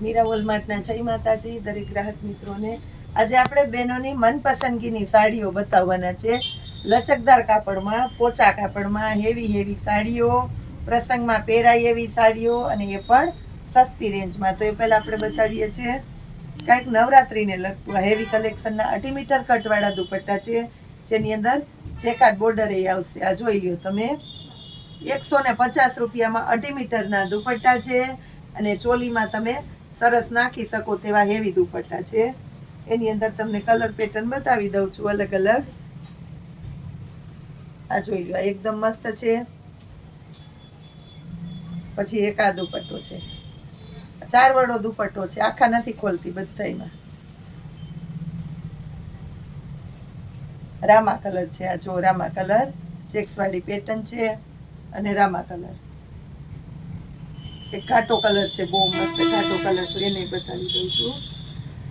મીરા વોલમાર્ટના જય માતાજી, દરેક ગ્રાહક મિત્રોને. આજે આપણે બહેનોની મનપસંદગીની સાડીઓ બતાવવાના છે. લચકદાર કાપડમાં, પોચા કાપડમાં હેવી હેવી સાડીઓ, પ્રસંગમાં પહેરાય એવી સાડીઓ અને એ પણ સસ્તી રેન્જમાં તો એ પહેલાં આપણે બતાવીએ છીએ. કાંઈક નવરાત્રિને લગતું હેવી કલેક્શનના અઢી મીટર કટવાળા દુપટ્ટા છે. જેની અંદર ચેકાટ બોર્ડર એ આવશે. આ જોઈ લ્યો તમે. એકસો ને પચાસ રૂપિયામાં અઢી મીટરના દુપટ્ટા છે. અને ચોલીમાં તમે સરસ નાખી શકો તેવા હેવી દુપટ્ટા છે. એની અંદર તમને કલર પેટર્ન બતાવી દઉં છું અલગ અલગ. આ જોઈ લો એકદમ મસ્ત છે. પછી એક આ દુપટ્ટો છે. ચાર વડો દુપટ્ટો છે, આખા નથી ખોલતી બધામાં રામા કલર છે આ, જો રામા કલર. ચેક્સવાળી પેટર્ન છે અને રામા કલર. એક ઘાટો કલર છે, બહુ મસ્ત ઘાટો કલર તો એને બતાવી દઉં છું.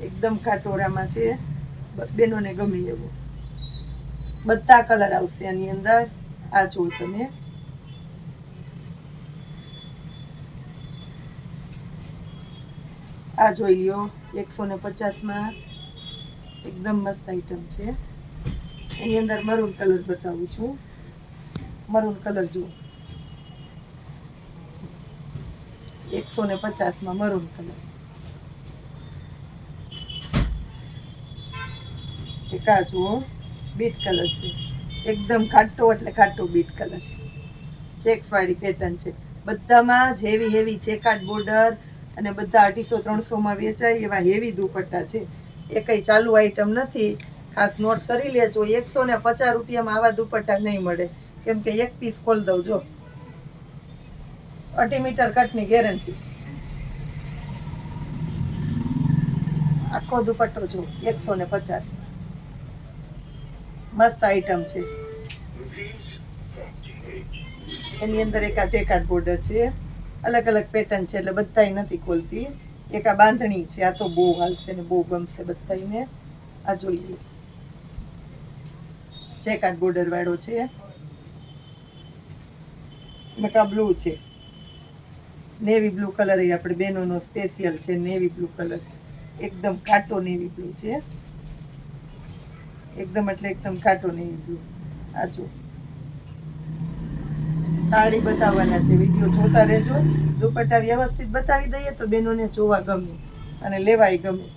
એકદમ ઘાટોરામાં છે. બેનોને ગમે એવો બધા કલર આવશે આની અંદર. આ જુઓ તમે. આ જોઈ લ્યો, એકસો ને પચાસમાં. એકદમ મસ્ત આઈટમ છે. એની અંદર મરૂન કલર બતાવું છું. મરૂન કલર જુઓ. એકસો ને પચાસમાં મરૂન કલર. એક આ જુઓ બીટ કલર છે. એકદમ ખાટો એટલે ખાટો બીટ કલર ચેક્સવાળી પેટર્ન છે. બધામાં જ હેવી હેવી ચેકાટ બોર્ડર અને બધા અઢીસો, ત્રણસોમાં વેચાય એવા હેવી દુપટ્ટા છે. એ કંઈ ચાલુ આઈટમ નથી. ખાસ નોટ કરી લેજો, એકસો ને પચાસ રૂપિયામાં આવા દુપટ્ટા નહીં મળે. કેમ કે એક પીસ ખોલ દઉં, જો. અઢી મીટર કટની ગેરંટી. આખો દુપટ્ટો જો, એકસો ને પચાસ. મસ્ત આઈટમ છે. એની અંદર એક આ ચેકાટ બોર્ડર છે. અલગ અલગ પેટર્ન છે એટલે બધાય નથી ખોલતી. એક આ બાંધણી છે, આ તો બહુ હાલશે ને બહુ ગમશે બધાને આ જોઈએ ચેકાટ બોર્ડર વાળો છે. મકા બ્લુ છે. નેવી બ્લુ કલર એ આપણે બહેનોનો સ્પેશિયલ છે નેવી બ્લુ કલર એકદમ કાટો નેવી બ્લુ છે. એકદમ એટલે એકદમ કાટો નેવી બ્લુ આ સાડી બતાવવાના છે. વીડિયો જોતા રહેજો. દુપટ્ટા વ્યવસ્થિત બતાવી દઈએ તો બેનોને જોવા ગમે અને લેવાય ગમે.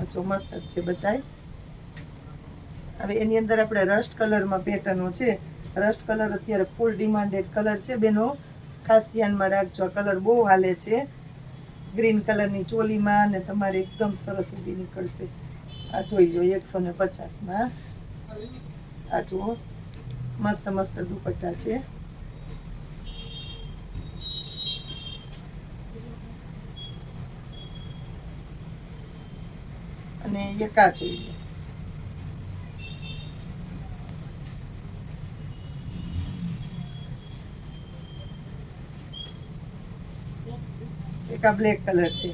આ જ છે બતાય. હવે એની અંદર આપણે રસ્ટ કલરમાં પેટર્નો છે. રસ્ટ કલર અત્યારે ફૂલ ડિમાન્ડેડ કલર છે બેનો. ખાસ ધ્યાનમાં રાખજો આ કલર બહુ હાલે છે. ગ્રીન કલરની ચોલીમાં અને તમારે એકદમ સરસ ઊભી નીકળશે. આ જોઈ લો એકસો ને પચાસમાં. આ જુઓ. મસ્ત મસ્ત દુપટ્ટા છે. અને એક આ જોઈ લો. આ બ્લેક કલર છે.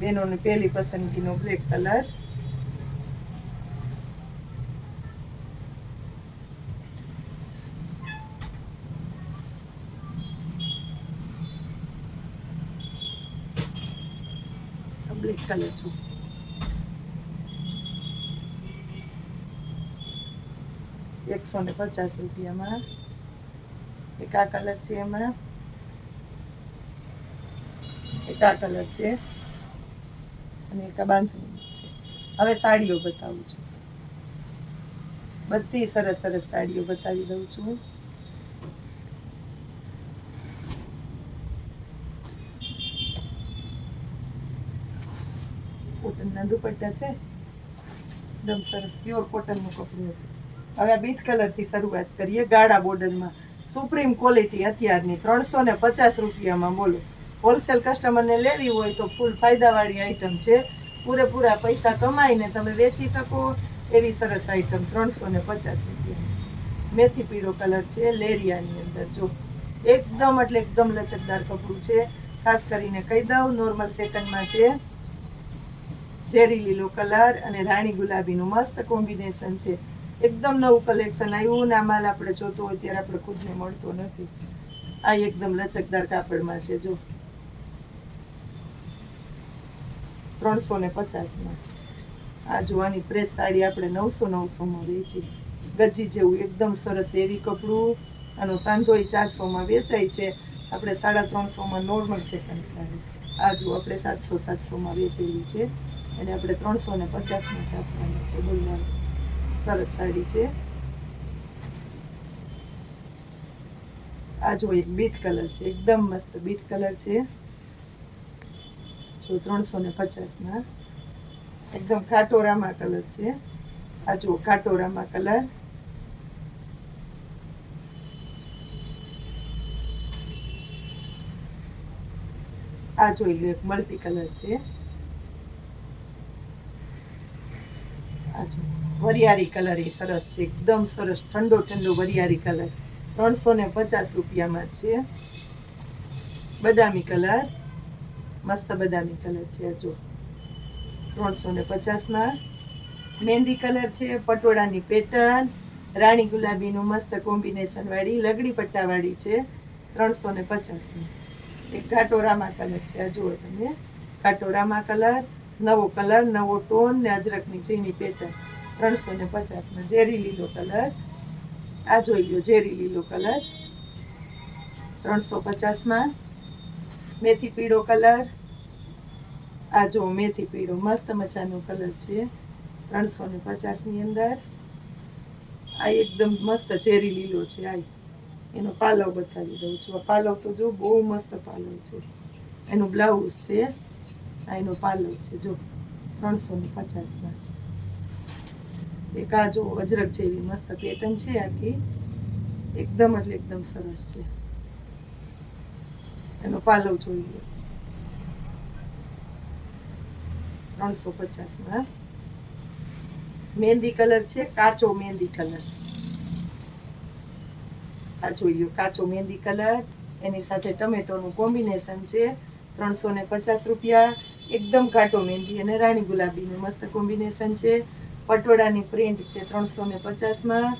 બેનોની પહેલી પસંદગીનો બ્લેક કલર બ્લેક કલર છું. એકસો ને પચાસ રૂપિયામાં. એક આ કલર છે એમાં. એક કલર છે. અને એક છે. હવે સાડીઓ બતાવું છું. બધી સરસ સરસ સાડીઓ બતાવી દઉં છું. કોટનના દુપટ્ટા છે. એકદમ સરસ પ્યોર કોટનનું કપડું હવે આ બીટ કલરથી શરૂઆત કરીએ ગાળા બોર્ડરમાં સુપ્રીમ ક્વોલિટી અત્યારની ત્રણસો ને પચાસ રૂપિયામાં બોલો. હોલસેલ કસ્ટમરને લેવી હોય તો ફૂલ ફાયદાવાળી આઈટમ છે. પૂરેપૂરા પૈસા કમાઈને તમે વેચી શકો. એવી સરસ આઈટમ ત્રણસો ને પચાસ રૂપિયા મેથી પીળો કલર છે, લેરિયાની અંદર જો. એકદમ એટલે એકદમ લચકદાર કપડું છે. ખાસ કરીને કહી દઉં નોર્મલ સેકન્ડમાં છે. ઝેરી લીલો કલર અને રાણી ગુલાબીનું મસ્ત કોમ્બિનેશન છે. એકદમ નવું કલેક્શન આવ્યું ને માલ આપણે જોતો હોય ત્યારે આપણે ખુદને મળતો નથી. આ એકદમ લચકદાર કાપડમાં છે, જો. ત્રણસો ને પચાસમાં. આ જોવાની પ્રેસ સાડી આપણે નવસો નવસોમાં વેચી. ગજી જેવું એકદમ સરસ એવી કપડું. આનો સાંધોઈ ચારસોમાં વેચાય છે. આપણે સાડા ત્રણસોમાં નોર્મલ સેકન્ડ સાડી. આ જો આપણે સાતસો સાતસોમાં વેચેલી છે. અને આપણે ત્રણસો ને પચાસમાં છાપવાની છે. બોલનાર સરસ સાડી છે. આ જો એક બીટ કલર છે. એકદમ મસ્ત બીટ કલર છે. જો ત્રણસો ને પચાસમાં એકદમ કાટોરામાં કલર છે. આ જુઓ કાટોરામાં કલર. આ જોઈ લો એક મલ્ટી કલર છે. આ વરિયાળી કલર એ સરસ છે. એકદમ સરસ, ઠંડો ઠંડો વરિયાળી કલર. ત્રણસો ને પચાસ રૂપિયામાં છે. બદામી કલર. મસ્ત બદામી કલર છે, જો. ત્રણસો ને પચાસમાં મહેંદી કલર છે, પટોળાની પેટર્ન. રાણી ગુલાબીનું મસ્ત કોમ્બિનેશનવાળી લગડી પટ્ટાવાળી છે ત્રણસો ને. પચાસની એક કાટોરામાં કલર છે, આ જુઓ તમે. કાટોરામાં કલર, નવો કલર, નવો ટોન ને અજરકની ચીની પેટર્ન. ત્રણસો ને પચાસમાં ઝેરી લીલો કલર. આ જોઈ લો, ઝેરી લીલો કલર. ત્રણસો પચાસમાં મેથી પીળો કલર. આ જો મેથી પીળો, મસ્ત મજાનો કલર છે. ત્રણસો ને પચાસની અંદર. આ એકદમ મસ્ત ચેરી લીલો છે આ એનો પાલવ બતાવી દઉં છું. આ પાલવ તો જો બહુ મસ્ત પાલવ છે. એનું બ્લાઉઝ છે. આ એનો પાલવ છે. જો ત્રણસો ને પચાસમાં એક આ જો અજરક જેવી મસ્ત પેટર્ન છે આખી. એકદમ એટલે એકદમ સરસ છે. એનો પાલવ જોઈએ. ત્રણસો પચાસમાં મહેંદી કલર છે, કાચો મહેંદી કલર. આ જોઈ કાચો મહેંદી કલર. એની સાથે ટમેટોનું કોમ્બિનેશન છે, ત્રણસો ને પચાસ રૂપિયા. એકદમ કાટો મહેંદી અને રાણી ગુલાબીનું મસ્ત કોમ્બિનેશન છે. પટોળાની પ્રિન્ટ છે, ત્રણસો ને પચાસમાં.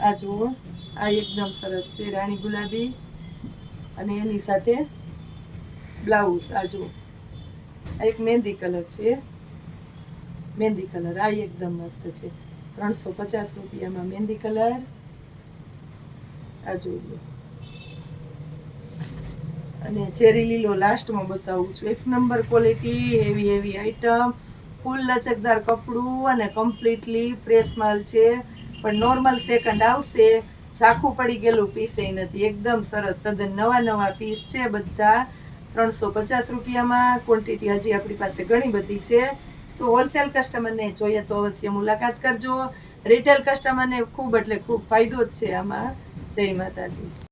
આ જુઓ, આ એકદમ સરસ છે, રાણી ગુલાબી. અને એની સાથે બ્લાઉઝ, આ જો આ એક મહેંદી કલર છે. મહેંદી કલર, આ એકદમ મસ્ત છે. ત્રણસો પચાસ રૂપિયામાં મહેંદી કલર. આ જોઈએ અને ચેરી લીલો લાસ્ટમાં બતાવું છું. એક number quality heavy heavy item full લચકદાર કપડું અને કમ્પ્લીટલી પ્રેસ માલ છે. પણ નોર્મલ સેકન્ડ આવશે. ઝાખું પડી ગયેલું પીસે નથી. એકદમ સરસ. તદ્દન નવા નવા પીસ છે બધા. ત્રણસો પચાસ રૂપિયામાં ક્વોન્ટિટી હજી આપણી પાસે ઘણી બધી છે. તો હોલસેલ કસ્ટમરને જોઈએ તો અવશ્ય મુલાકાત કરજો. રિટેલ કસ્ટમરને ખૂબ એટલે ખૂબ ફાયદો જ છે આમાં. જય માતાજી.